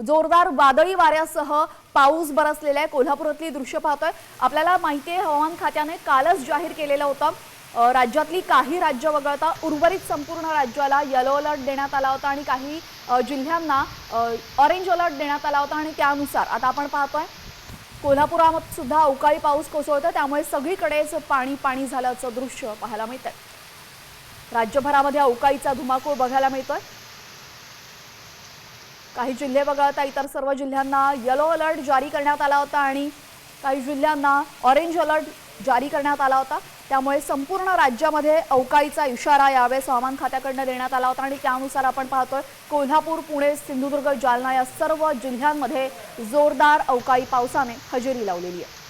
जोरदार वादळी वाऱ्यासह पाऊस बरसलेला आहे. कोल्हापुरातली दृश्य पाहतोय. आपल्याला माहिती आहे हवामान खात्याने कालच जाहीर केलेलं होतं. राज्यातली काही राज्य वगळता उर्वरित संपूर्ण राज्याला येलो अलर्ट देण्यात आला होता आणि काही जिल्ह्यांना ऑरेंज अलर्ट देण्यात आला होता आणि त्यानुसार आता आपण पाहतोय. कोल्हापुरात सुद्धा अवकाळी पाऊस कोसळतोय. त्यामुळे सगळीकडेच पाणी पाणी झाल्याचं दृश्य पाहायला मिळतंय. राज्यभरामध्ये अवकाळीचा धुमाकूळ बघायला मिळतोय. काही जिल्हे वगळता इतर सर्व जिल्ह्यांना येलो अलर्ट जारी करण्यात आला होता आणि काही जिल्ह्यांना ऑरेंज अलर्ट जारी करण्यात आला होता. त्यामुळे संपूर्ण राज्यामध्ये अवकाळीचा इशारा यावेळेस हवामान खात्याकडनं देण्यात आला होता. आणि त्यानुसार आपण पाहतोय कोल्हापूर पुणे सिंधुदुर्ग जालना या सर्व जिल्ह्यांमध्ये जोरदार अवकाळी पावसाने हजेरी लावलेली आहे.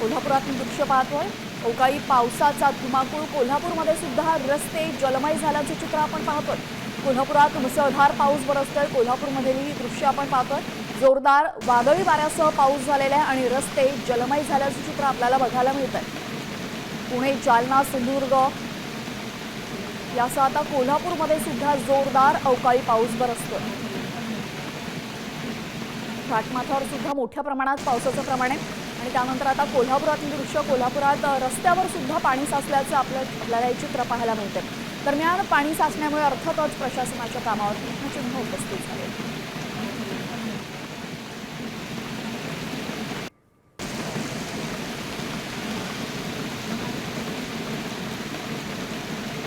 कोल्हापुरातून दृश्य पाहतोय. अवकाळी पावसाचा धुमाकूळ. कोल्हापूरमध्ये सुद्धा रस्ते जलमय झाल्याचं चित्र आपण पाहतोय. कोल्हापुरात मुसळधार पाऊस बरसतोय कोल्हापूरमध्येही दृश्य आपण पाहतोय. जोरदार वादळी वाऱ्यासह पाऊस झालेला आहे आणि रस्ते जलमय झाल्याचं चित्र आपल्याला बघायला मिळत आहे पुणे जालना सिंधुदुर्ग यासह आता कोल्हापूरमध्ये सुद्धा जोरदार अवकाळी पाऊस बरसतोय घाटमाथ्यावर सुद्धा मोठ्या प्रमाणात पावसाचं प्रमाण आहे. आणि त्यानंतर आता कोल्हापुरातील दृश्य कोल्हापुरात रस्त्यावर सुद्धा पाणी साचल्याचं आपलं आपल्याला हे चित्र पाहायला मिळतं दरम्यान पाणी साचण्यामुळे अर्थातच प्रशासनाच्या कामावर चिन्ह उपस्थित झाले.